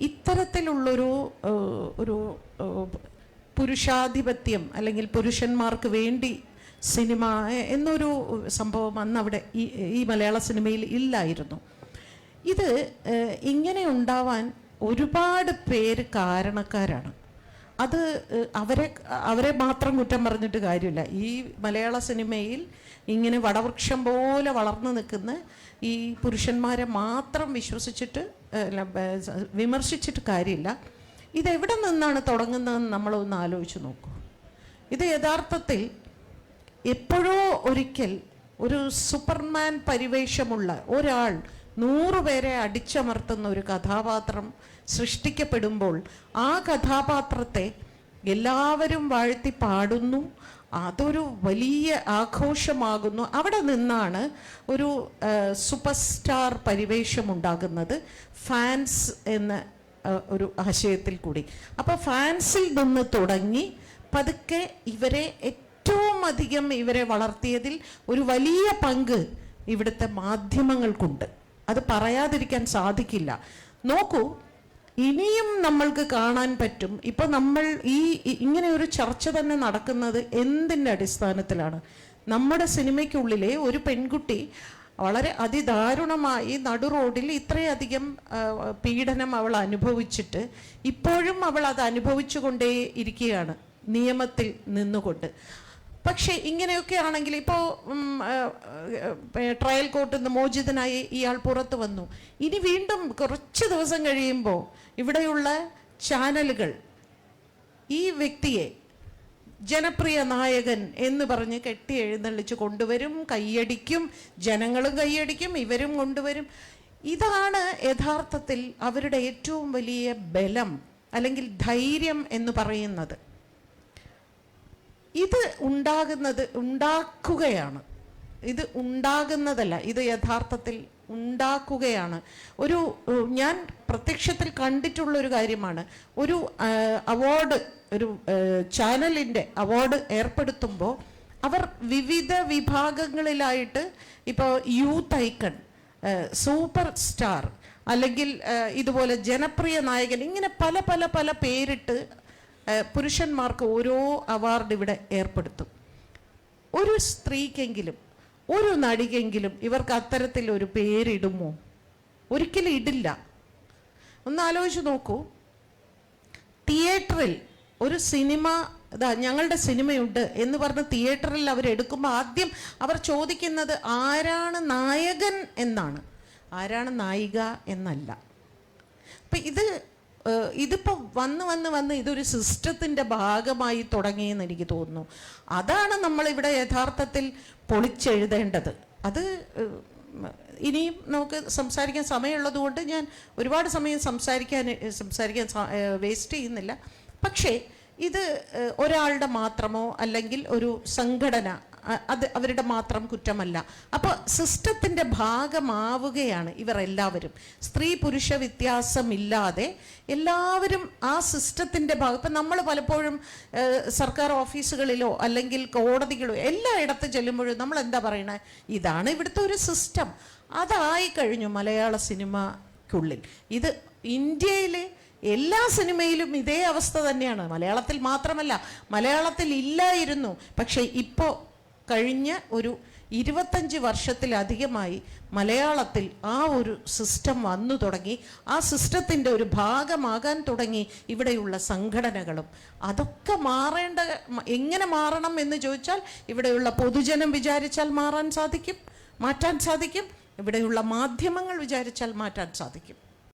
ഇത്തരത്തിലുള്ളൊരു ഒരു പുരുഷാധിപത്യം അല്ലെങ്കിൽ പുരുഷന്മാർക്ക് വേണ്ടി സിനിമ എന്നൊരു സംഭവം അന്ന് അവിടെ ഈ ഈ മലയാള സിനിമയിൽ ഇല്ലായിരുന്നു. ഇത് ഇങ്ങനെ ഉണ്ടാവാൻ ഒരുപാട് പേര് കാരണക്കാരാണ്. അത് അവരെ അവരെ മാത്രം കുറ്റം പറഞ്ഞിട്ട് കാര്യമില്ല. ഈ മലയാള സിനിമയിൽ ഇങ്ങനെ വടവൃക്ഷം പോലെ വളർന്നു നിൽക്കുന്ന ഈ പുരുഷന്മാരെ മാത്രം വിശ്വസിച്ചിട്ട് വിമർശിച്ചിട്ട് കാര്യമില്ല. ഇതെവിടെ നിന്നാണ് തുടങ്ങുന്നതെന്ന് നമ്മളൊന്ന് ആലോചിച്ച് നോക്കൂ. ഇത് യഥാർത്ഥത്തിൽ എപ്പോഴോ ഒരിക്കൽ ഒരു സൂപ്പർമാൻ പരിവേഷമുള്ള ഒരാൾ നൂറുപേരെ അടിച്ചമർത്തുന്ന ഒരു കഥാപാത്രം സൃഷ്ടിക്കപ്പെടുമ്പോൾ ആ കഥാപാത്രത്തെ എല്ലാവരും വാഴ്ത്തി പാടുന്നു. അതൊരു വലിയ ആഘോഷമാകുന്നു. അവിടെ നിന്നാണ് ഒരു സൂപ്പർ സ്റ്റാർ പരിവേഷം ഉണ്ടാകുന്നത് ഫാൻസ് എന്ന ഒരു ആശയത്തിൽ കൂടി. അപ്പോൾ ഫാൻസിൽ നിന്ന് തുടങ്ങി പതുക്കെ ഇവരെ ഏറ്റവും അധികം ഇവരെ വളർത്തിയതിൽ ഒരു വലിയ പങ്ക് ഇവിടുത്തെ മാധ്യമങ്ങൾക്കുണ്ട്. അത് പറയാതിരിക്കാൻ സാധിക്കില്ല. നോക്കൂ ഇനിയും നമ്മൾക്ക് കാണാൻ പറ്റും. ഇപ്പൊ നമ്മൾ ഈ ഇങ്ങനെ ഒരു ചർച്ച തന്നെ നടക്കുന്നത് എന്തിന്റെ അടിസ്ഥാനത്തിലാണ്? നമ്മുടെ സിനിമയ്ക്കുള്ളിലെ ഒരു പെൺകുട്ടി വളരെ അതിദാരുണമായി നടു റോഡിൽ ഇത്രയധികം പീഡനം അവൾ അനുഭവിച്ചിട്ട് ഇപ്പോഴും അവൾ അത് അനുഭവിച്ചുകൊണ്ടേ ഇരിക്കുകയാണ് നിയമത്തിൽ നിന്നുകൊണ്ട്. പക്ഷേ ഇങ്ങനെയൊക്കെ ആണെങ്കിൽ ഇപ്പോൾ ട്രയൽ കോർട്ടിൽ നിന്ന് മോചിതനായി ഇയാൾ പുറത്തു വന്നു. ഇനി വീണ്ടും കുറച്ച് ദിവസം കഴിയുമ്പോൾ ഇവിടെയുള്ള ചാനലുകൾ ഈ വ്യക്തിയെ ജനപ്രിയ നായകൻ എന്ന് പറഞ്ഞ് കെട്ടി എഴുന്നള്ളിച്ച് കൊണ്ടുവരും കൈയടിക്കും ജനങ്ങളും കൈയടിക്കും ഇവരും കൊണ്ടുവരും. ഇതാണ് യഥാർത്ഥത്തിൽ അവരുടെ ഏറ്റവും വലിയ ബലം അല്ലെങ്കിൽ ധൈര്യം എന്ന് പറയുന്നത്. ഇത് ഉണ്ടാകുന്നത് ഉണ്ടാക്കുകയാണ്. ഇത് ഉണ്ടാകുന്നതല്ല ഇത് യഥാർത്ഥത്തിൽ ഉണ്ടാക്കുകയാണ്. ഒരു ഞാൻ പ്രത്യക്ഷത്തിൽ കണ്ടിട്ടുള്ള ഒരു കാര്യമാണ്. ഒരു അവാർഡ് ഒരു ചാനലിന്റെ അവാർഡ് ഏർപ്പെടുത്തുമ്പോൾ അവർ വിവിധ വിഭാഗങ്ങളിലായിട്ട് ഇപ്പോൾ യൂത്ത് ഐക്കൺ സൂപ്പർ സ്റ്റാർ അല്ലെങ്കിൽ ഇതുപോലെ ജനപ്രിയ നായകൻ ഇങ്ങനെ പല പല പല പേരിട്ട് പുരുഷന്മാർക്ക് ഓരോ അവാർഡ് ഇവിടെ ഏർപ്പെടുത്തും. ഒരു സ്ത്രീക്കെങ്കിലും ഒരു നടിക്കെങ്കിലും ഇവർക്ക് അത്തരത്തിൽ ഒരു പേരിടുമോ? ഒരിക്കലും ഇടില്ല. ഒന്ന് ആലോചിച്ച് നോക്കൂ. തിയേറ്ററിൽ ഒരു സിനിമ ഇതാ ഞങ്ങളുടെ സിനിമയുണ്ട് എന്ന് പറഞ്ഞ് തിയേറ്ററിൽ അവർ എടുക്കുമ്പോൾ ആദ്യം അവർ ചോദിക്കുന്നത് ആരാണ് നായകൻ എന്നാണ്. ആരാണ് നായിക എന്നല്ല. അപ്പം ഇത് ഇതിപ്പോൾ വന്ന് വന്ന് വന്ന് ഇതൊരു സിസ്റ്റത്തിന്റെ ഭാഗമായി തുടങ്ങിയെന്ന് എനിക്ക് തോന്നുന്നു. അതാണ് നമ്മളിവിടെ യഥാർത്ഥത്തിൽ പൊളിച്ചെഴുതേണ്ടത്. അത് ഇനിയും നമുക്ക് സംസാരിക്കാൻ സമയമുള്ളത് കൊണ്ട് ഞാൻ ഒരുപാട് സമയം സംസാരിക്കാൻ സംസാരിക്കാൻ വേസ്റ്റ് ചെയ്യുന്നില്ല. പക്ഷേ ഇത് ഒരാളുടെ മാത്രമോ അല്ലെങ്കിൽ ഒരു സംഘടന അത് അവരുടെ മാത്രം കുറ്റമല്ല. അപ്പോൾ സിസ്റ്റത്തിന്റെ ഭാഗമാവുകയാണ് ഇവർ എല്ലാവരും. സ്ത്രീ പുരുഷ വ്യത്യാസമില്ലാതെ എല്ലാവരും ആ സിസ്റ്റത്തിന്റെ ഭാഗം. ഇപ്പം നമ്മൾ പലപ്പോഴും സർക്കാർ ഓഫീസുകളിലോ അല്ലെങ്കിൽ കോടതികളോ എല്ലായിടത്ത് ചെല്ലുമ്പോഴും നമ്മൾ എന്താ പറയണത് ഇതാണ് ഇവിടുത്തെ ഒരു സിസ്റ്റം. അതായി കഴിഞ്ഞു മലയാള സിനിമയ്ക്കുള്ളിൽ ഇത് ഇന്ത്യയിലെ എല്ലാ സിനിമയിലും ഇതേ അവസ്ഥ തന്നെയാണ്. മലയാളത്തിൽ മാത്രമല്ല മലയാളത്തിൽ ഇല്ലായിരുന്നു. പക്ഷേ ഇപ്പോൾ കഴിഞ്ഞ ഒരു ഇരുപത്തഞ്ച് വർഷത്തിലധികമായി മലയാളത്തിൽ ആ ഒരു സിസ്റ്റം വന്നു തുടങ്ങി. ആ സിസ്റ്റത്തിന്റെ ഒരു ഭാഗമാകാൻ തുടങ്ങി ഇവിടെയുള്ള സംഘടനകളും. അതൊക്കെ മാറേണ്ട എങ്ങനെ മാറണം എന്ന് ചോദിച്ചാൽ ഇവിടെയുള്ള പൊതുജനം വിചാരിച്ചാൽ മാറാൻ സാധിക്കും മാറ്റാൻ സാധിക്കും. ഇവിടെയുള്ള മാധ്യമങ്ങൾ വിചാരിച്ചാൽ മാറ്റാൻ സാധിക്കും.